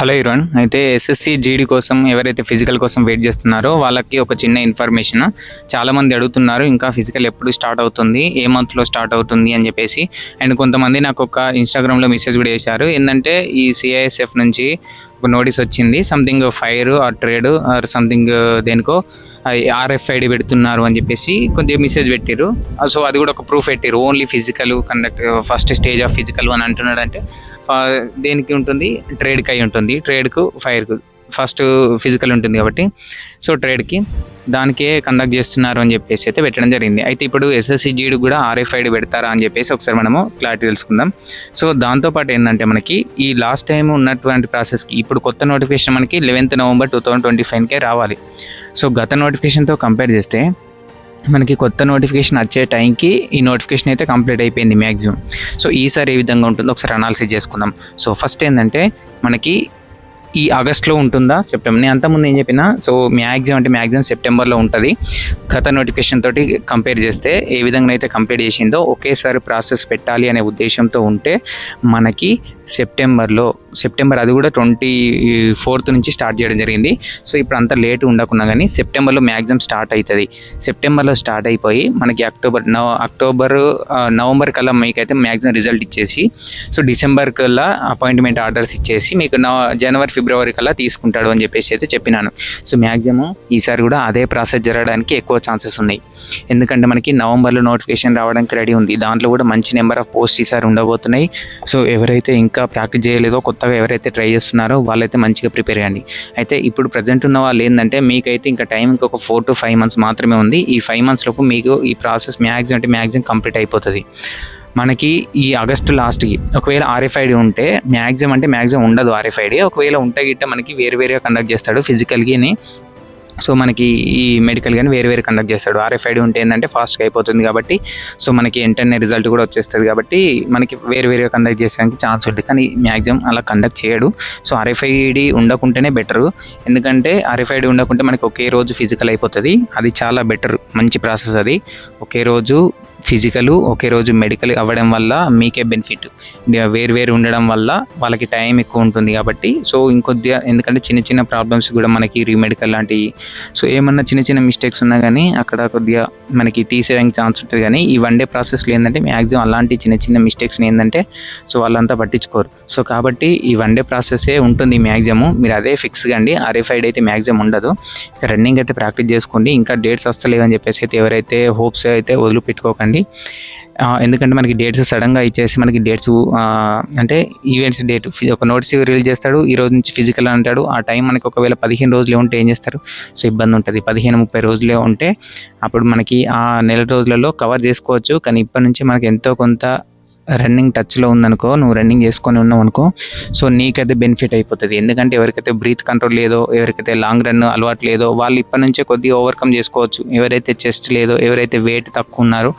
Hello Iran అయితే SSC GD కోసం ఎవరైతే ఫిజికల్ కోసం వెయిట్ చేస్తున్నారో వాళ్ళకి ఒక చిన్న ఇన్ఫర్మేషన్ చాలామంది అడుగుతున్నారు ఇంకా ఫిజికల్ ఎప్పుడు స్టార్ట్ అవుతుంది ఏ మంత్లో స్టార్ట్ అవుతుంది అని చెప్పేసి. అండ్ కొంతమంది నాకు ఒక ఇన్స్టాగ్రామ్లో మెసేజ్ కూడా చేశారు. ఏంటంటే ఈ సిఐఎస్ఎఫ్ నుంచి ఒక నోటీస్ వచ్చింది. Something fire or trade or something దేనికో ఆర్ఎఫ్ఐడి పెడుతున్నారు అని చెప్పేసి కొద్దిగా మెసేజ్ పెట్టారు సో అది కూడా ఒక ప్రూఫ్ పెట్టారు only physical conduct first stage of physical అని అంటున్నాడు అంటే దేనికి ఉంటుంది? ట్రేడ్కి అయి ఉంటుంది. ట్రేడ్కు ఫైర్కు ఫస్ట్ ఫిజికల్ ఉంటుంది కాబట్టి. సో ట్రేడ్కి దానికే కండక్ట్ చేస్తున్నారు అని చెప్పేసి అయితే పెట్టడం జరిగింది. అయితే ఇప్పుడు ఎస్ఎస్సి జీడి కూడా ఆర్ఎఫ్ఐడి పెడతారా అని చెప్పేసి ఒకసారి మనము క్లారిటీ తెలుసుకుందాం. సో దాంతోపాటు ఏంటంటే మనకి ఈ లాస్ట్ టైం ఉన్నటువంటి ప్రాసెస్కి ఇప్పుడు కొత్త నోటిఫికేషన్ మనకి eleventh November two thousand twenty ఫైవ్కే రావాలి. సో గత నోటిఫికేషన్తో కంపేర్ చేస్తే మనకి కొత్త నోటిఫికేషన్ వచ్చే టైంకి ఈ నోటిఫికేషన్ అయితే కంప్లీట్ అయిపోయింది మ్యాక్సిమం సో ఈసారి ఏ విధంగా ఉంటుందో ఒకసారి అనాలిసిస్ చేసుకుందాం. సో ఫస్ట్ ఏంటంటే మనకి ఈ ఆగస్ట్లో ఉంటుందా? సెప్టెంబర్ నేను అంతకుముందు ఏం చెప్పినా సో మ్యాక్సిమం అంటే మ్యాక్సిమం సెప్టెంబర్లో ఉంటుంది. గత నోటిఫికేషన్ తోటి కంపేర్ చేస్తే ఏ విధంగా అయితే కంప్లీట్ చేసిందో ఒకేసారి ప్రాసెస్ పెట్టాలి అనే ఉద్దేశంతో ఉంటే మనకి సెప్టెంబర్లో సెప్టెంబర్ అది కూడా ట్వంటీ ఫోర్త్ నుంచి స్టార్ట్ చేయడం జరిగింది. సో ఇప్పుడు అంత లేట్ ఉండకున్నా కానీ సెప్టెంబర్లో మ్యాక్సిమం స్టార్ట్ అవుతుంది సెప్టెంబర్లో స్టార్ట్ అయిపోయి మనకి అక్టోబర్ నవ అక్టోబర్ నవంబర్ కల్లా మీకైతే మ్యాక్సిమం రిజల్ట్ ఇచ్చేసి సో డిసెంబర్ కల్లా అపాయింట్మెంట్ ఆర్డర్స్ ఇచ్చేసి మీకు నవ జనవరి ఫిబ్రవరి కల్లా తీసుకుంటాడు అని చెప్పేసి అయితే చెప్పినాను. సో మ్యాక్సిమం ఈసారి కూడా అదే ప్రాసెస్ జరగడానికి ఎక్కువ ఛాన్సెస్ ఉన్నాయి. ఎందుకంటే మనకి నవంబర్లో నోటిఫికేషన్ రావడానికి రెడీ ఉంది. దాంట్లో కూడా మంచి నెంబర్ ఆఫ్ పోస్ట్ ఈసారి ఉండబోతున్నాయి. సో ఎవరైతే ఇంకా ప్రాక్టీస్ చేయలేదో కొత్తగా ఎవరైతే ట్రై చేస్తున్నారో వాళ్ళైతే మంచిగా ప్రిపేర్ అయ్యండి. అయితే ఇప్పుడు ప్రజెంట్ ఉన్న వాళ్ళు ఏంటంటే మీకైతే ఇంకా టైం ఇంకొక ఫోర్ టు ఫైవ్ మంత్స్ మాత్రమే ఉంది. ఈ ఫైవ్ మంత్స్ లోపు మీకు ఈ ప్రాసెస్ మ్యాక్సిమం అంటే మ్యాక్సిమం కంప్లీట్ అయిపోతుంది. మనకి ఈ ఆగస్టు లాస్ట్కి ఒకవేళ ఆర్ఎఫ్ఐడి ఉంటే మ్యాక్సిమం అంటే మ్యాక్సిమం ఉండదు ఆర్ఎఫ్ఐడి. ఒకవేళ ఉంటే గిట్ట మనకి వేరు వేరుగా కండక్ట్ చేస్తాడు. ఫిజికల్గాని సో మనకి ఈ మెడికల్ కానీ వేరు వేరు కండక్ట్ చేస్తాడు. ఆర్ఎఫ్ఐడి ఉంటే ఏంటంటే ఫాస్ట్గా అయిపోతుంది కాబట్టి సో మనకి వెంటనే రిజల్ట్ కూడా వచ్చేస్తుంది కాబట్టి మనకి వేరు వేరుగా కండక్ట్ చేసేదానికి ఛాన్స్ ఉంటుంది. కానీ మ్యాక్సిమం అలా కండక్ట్ చేయడు. సో ఆర్ఎఫ్ఐడి ఉండకుంటేనే బెటరు ఎందుకంటే ఆర్ఎఫ్ఐడి ఉండకుంటే మనకి ఒకే రోజు ఫిజికల్ అయిపోతుంది. అది చాలా బెటర్ మంచి ప్రాసెస్ అది. ఒకే రోజు ఫిజికల్ ఒకే రోజు మెడికల్ అవ్వడం వల్ల మీకే బెనిఫిట్. వేరు వేరు ఉండడం వల్ల వాళ్ళకి టైం ఎక్కువ ఉంటుంది కాబట్టి సో ఇంకొద్దిగా ఎందుకంటే చిన్న చిన్న ప్రాబ్లమ్స్ కూడా మనకి రీమెడికల్ లాంటివి సో ఏమన్నా చిన్న చిన్న మిస్టేక్స్ ఉన్నా కానీ అక్కడ కొద్దిగా మనకి తీసేయడానికి ఛాన్స్ ఉంటుంది కానీ ఈ వన్ డే ప్రాసెస్లో ఏంటంటే మ్యాక్సిమం అలాంటి చిన్న చిన్న మిస్టేక్స్ని ఏంటంటే సో వాళ్ళంతా పట్టించుకోరు. సో కాబట్టి ఈ వన్ డే ప్రాసెసే ఉంటుంది మ్యాక్సిమం మీరు అదే ఫిక్స్ కండి ఆర్ఎఫ్ఐడ్ అయితే మ్యాక్సిమం ఉండదు. ఇక రన్నింగ్ అయితే ప్రాక్టీస్ చేసుకోండి. ఇంకా డేట్స్ వస్తలేవని చెప్పేసి అయితే ఎవరైతే హోప్స్ అయితే వదిలిపెట్టుకోకండి. చేసుకోండి ఎందుకంటే మనకి డేట్స్ సడన్గా ఇచ్చేసి మనకి డేట్స్ అంటే ఈవెంట్స్ డేట్ ఒక నోటీస్ రిలీజ్ చేస్తాడు ఈ రోజు నుంచి ఫిజికల్ అంటాడు. ఆ టైం మనకి ఒకవేళ పదిహేను రోజులే ఉంటే ఏం చేస్తారు? సో ఇబ్బంది ఉంటుంది. పదిహేను ముప్పై రోజులే ఉంటే అప్పుడు మనకి ఆ నెల రోజులలో కవర్ చేసుకోవచ్చు. కానీ ఇప్పటి నుంచి మనకి ఎంతో కొంత రన్నింగ్ టచ్లో ఉందనుకో నువ్వు రన్నింగ్ చేసుకొని ఉన్నావు అనుకో సో నీకైతే బెనిఫిట్ అయిపోతుంది. ఎందుకంటే ఎవరికైతే బ్రీత్ కంట్రోల్ లేదో ఎవరికైతే లాంగ్ రన్ అలవాటు లేదో వాళ్ళు ఇప్పటి నుంచే కొద్దిగా ఓవర్కమ్ చేసుకోవచ్చు. ఎవరైతే చెస్ట్ లేదో ఎవరైతే వెయిట్ తక్కువ ఉన్నారో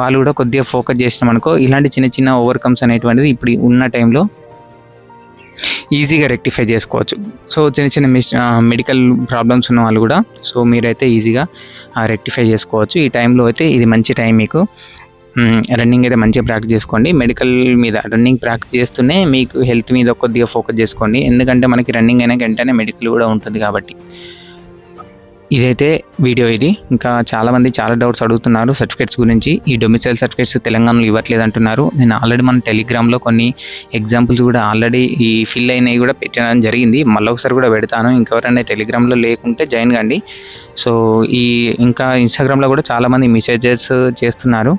వాళ్ళు కూడా కొద్దిగా ఫోకస్ చేసినాం అనుకో ఇలాంటి చిన్న చిన్న ఓవర్కమ్స్ అనేటువంటిది ఇప్పుడు ఉన్న టైంలో ఈజీగా రెక్టిఫై చేసుకోవచ్చు. సో చిన్న చిన్న మిస్ మెడికల్ ప్రాబ్లమ్స్ ఉన్న వాళ్ళు కూడా సో మీరైతే ఈజీగా రెక్టిఫై చేసుకోవచ్చు. ఈ టైంలో అయితే ఇది మంచి టైం మీకు. రన్నింగ్ అయితే మంచిగా ప్రాక్టీస్ చేసుకోండి. మెడికల్ మీద రన్నింగ్ ప్రాక్టీస్ చేస్తూనే మీకు హెల్త్ మీద కొద్దిగా ఫోకస్ చేసుకోండి. ఎందుకంటే మనకి రన్నింగ్ అయినా వెంటనే మెడికల్ కూడా ఉంటుంది కాబట్టి. ఇదైతే వీడియో ఇది. ఇంకా చాలామంది చాలా డౌట్స్ అడుగుతున్నారు సర్టిఫికేట్స్ గురించి. ఈ డొమిసైల్ సర్టిఫికేట్స్ తెలంగాణలో ఇవ్వట్లేదు అంటున్నారు. నేను ఆల్రెడీ మన టెలిగ్రామ్లో కొన్ని ఎగ్జాంపుల్స్ కూడా ఆల్రెడీ ఈ ఫిల్ అయినవి కూడా పెట్టడం జరిగింది. మళ్ళీ ఒకసారి కూడా పెడతాను. ఇంకెవరైనా టెలిగ్రామ్లో లేకుంటే జాయిన్ కండి. సో ఈ ఇంకా ఇన్స్టాగ్రామ్లో కూడా చాలామంది మెసేజెస్ చేస్తున్నారు.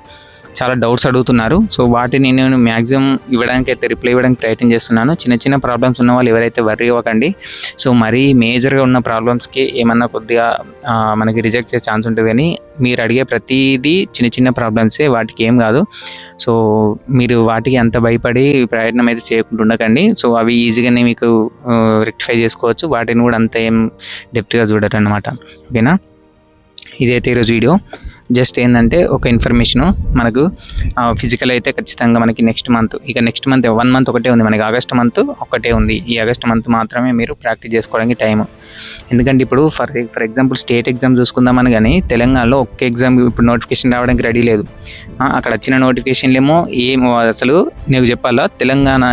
చాలా డౌట్స్ అడుగుతున్నారు. సో వాటిని నేను మ్యాక్సిమం ఇవ్వడానికి అయితే రిప్లై ఇవ్వడానికి ప్రయత్నం చేస్తున్నాను. చిన్న చిన్న ప్రాబ్లమ్స్ ఉన్న వాళ్ళు ఎవరైతే వర్రీ ఇవ్వకండి సో మరీ మేజర్గా ఉన్న ప్రాబ్లమ్స్కి ఏమన్నా కొద్దిగా మనకి రిజెక్ట్ చేసే ఛాన్స్ ఉంటుంది కానీ మీరు అడిగే ప్రతిదీ చిన్న చిన్న ప్రాబ్లమ్సే వాటికి ఏం కాదు. సో మీరు వాటికి అంత భయపడి ప్రయత్నం అయితే చేయకుండా ఉండకండి. సో అవి ఈజీగానే మీకు రెక్టిఫై చేసుకోవచ్చు. వాటిని కూడా అంత ఏం డెప్త్గా చూడరు అనమాట ఓకేనా? ఇదైతే ఈరోజు వీడియో జస్ట్ ఏంటంటే ఒక ఇన్ఫర్మేషను మనకు ఫిజికల్ అయితే ఖచ్చితంగా మనకి నెక్స్ట్ మంత్ ఇక నెక్స్ట్ మంత్ వన్ మంత్ ఒకటే ఉంది. మనకి ఆగస్ట్ మంత్ ఒకటే ఉంది. ఈ ఆగస్ట్ మంత్ మాత్రమే మీరు ప్రాక్టీస్ చేసుకోవడానికి టైం ఎందుకంటే ఇప్పుడు for for example state exam చూసుకుందామని కానీ తెలంగాణలో ఒక్క ఎగ్జామ్ ఇప్పుడు నోటిఫికేషన్ రావడానికి రెడీ లేదు. అక్కడ వచ్చిన నోటిఫికేషన్లు ఏమో ఏం అసలు నీకు చెప్పాలా? తెలంగాణ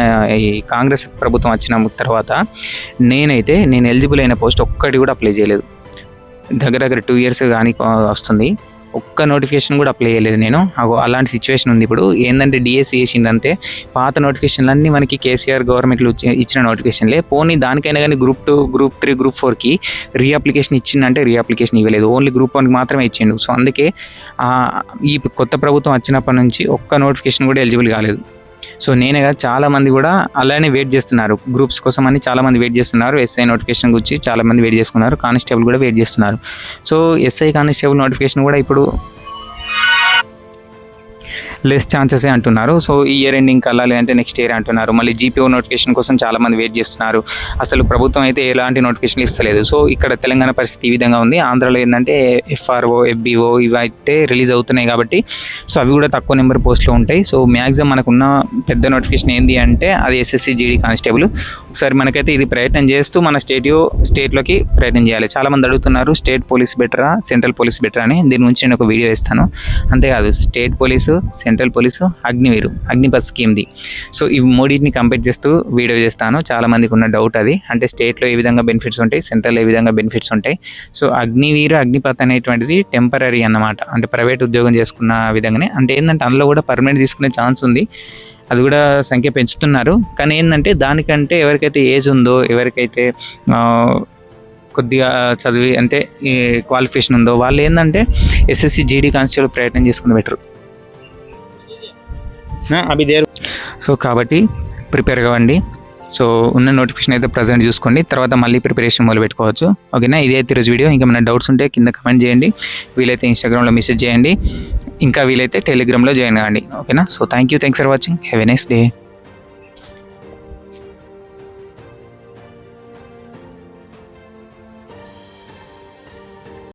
ఈ కాంగ్రెస్ ప్రభుత్వం వచ్చిన తర్వాత నేనైతే నేను ఎలిజిబుల్ అయిన పోస్ట్ ఒక్కటి కూడా అప్లై చేయలేదు. దగ్గర దగ్గర టూ ఇయర్స్ కానీ వస్తుంది. ఒక్క నోటిఫికేషన్ కూడా అప్లై చేయలేదు నేను. అగో అలాంటి సిచ్యువేషన్ ఉంది ఇప్పుడు. ఏంటంటే డిఎస్సి చేసిందంటే పాత నోటిఫికేషన్లు అన్నీ మనకి కేసీఆర్ గవర్నమెంట్లో ఇచ్చిన నోటిఫికేషన్లే పోనీ దానికైనా కానీ group two group three group ఫోర్కి రీ అప్లికేషన్ ఇచ్చిందంటే రీ అప్లికేషన్ ఇవ్వలేదు ఓన్లీ గ్రూప్ వన్కి మాత్రమే ఇచ్చిండు. సో అందుకే ఈ కొత్త ప్రభుత్వం వచ్చినప్పటి నుంచి ఒక్క నోటిఫికేషన్ కూడా ఎలిజిబుల్ కాలేదు. సో నేనే కాదు కూడా అలానే వెయిట్ చేస్తున్నారు. గ్రూప్స్ కోసం అని చాలామంది వెయిట్ చేస్తున్నారు. ఎస్ఐ నోటిఫికేషన్ గురించి చాలామంది వెయిట్ చేస్తున్నారు కానిస్టేబుల్ కూడా వెయిట్ చేస్తున్నారు. సో ఎస్ఐ కానిస్టేబుల్ నోటిఫికేషన్ కూడా ఇప్పుడు లెస్ ఛాన్సెసే అంటున్నారు. సో ఈ ఇయర్ ఎండింగ్ కల్లా లేదంటే నెక్స్ట్ ఇయర్ అంటున్నారు. మళ్ళీ జీపీఓ నోటిఫికేషన్ కోసం చాలా మంది వెయిట్ చేస్తున్నారు. అసలు ప్రభుత్వం అయితే ఎలాంటి నోటిఫికేషన్ ఇస్తలేదు. సో ఇక్కడ తెలంగాణ పరిస్థితి ఈ విధంగా ఉంది. ఆంధ్రాలో ఏంటంటే ఎఫ్ఆర్ఓ ఎఫ్బిఓ ఇవి అయితే రిలీజ్ అవుతున్నాయి కాబట్టి సో అవి కూడా తక్కువ నెంబర్ పోస్ట్లో ఉంటాయి. సో మ్యాక్సిమం మనకున్న పెద్ద నోటిఫికేషన్ ఏంటి అంటే అది ఎస్ఎస్సి జీడీ కానిస్టేబుల్ ఒకసారి మనకైతే ఇది ప్రయత్నం చేస్తూ మన స్టేట్ స్టేట్లోకి ప్రయత్నం చేయాలి. చాలా మంది అడుగుతున్నారు స్టేట్ పోలీస్ బెటరా సెంట్రల్ పోలీస్ బెటరా అని. దీని గురించి నేను ఒక వీడియో ఇస్తాను అంతేకాదు state police central police Agniveer Agnipath స్కీమ్ది. So ఈ మూడింటిని కంపేర్ చేస్తూ వీడియో చేస్తాను. చాలా మందికి ఉన్న డౌట్ అది. అంటే స్టేట్లో ఏ విధంగా బెనిఫిట్స్ ఉంటాయి సెంట్రల్ ఏ విధంగా బెనిఫిట్స్ ఉంటాయి. సో అగ్నివీరు అగ్నిపత్ అనేటువంటిది టెంపరీ అన్నమాట. అంటే ప్రైవేట్ ఉద్యోగం చేసుకున్న విధంగానే. అంటే ఏంటంటే అందులో కూడా పర్మనెంట్ తీసుకునే ఛాన్స్ ఉంది. అది కూడా సంఖ్య పెంచుతున్నారు. కానీ ఏంటంటే దానికంటే ఎవరికైతే ఏజ్ ఉందో ఎవరికైతే కొద్దిగా చదివి అంటే క్వాలిఫికేషన్ ఉందో వాళ్ళు ఏంటంటే ఎస్ఎస్సి జీడీ కానిస్టేబుల్ ప్రయత్నం చేసుకుని బెటర్ అవి దేర్. సో కాబట్టి ప్రిపేర్ కావండి. సో ఉన్న నోటిఫికేషన్ అయితే ప్రజెంట్ చూసుకోండి. తర్వాత మళ్ళీ ప్రిపరేషన్ మొదలు పెట్టుకోవచ్చు. ఓకేనా? ఇదే అయితే ఈరోజు వీడియో. ఇంకా మన డౌట్స్ ఉంటే కింద కమెంట్ చేయండి. వీలైతే ఇన్స్టాగ్రామ్లో మెసేజ్ చేయండి. ఇంకా వీలైతే టెలిగ్రామ్లో జాయిన్ కావండి ఓకేనా? So thank you. Thank for watching. Have a next day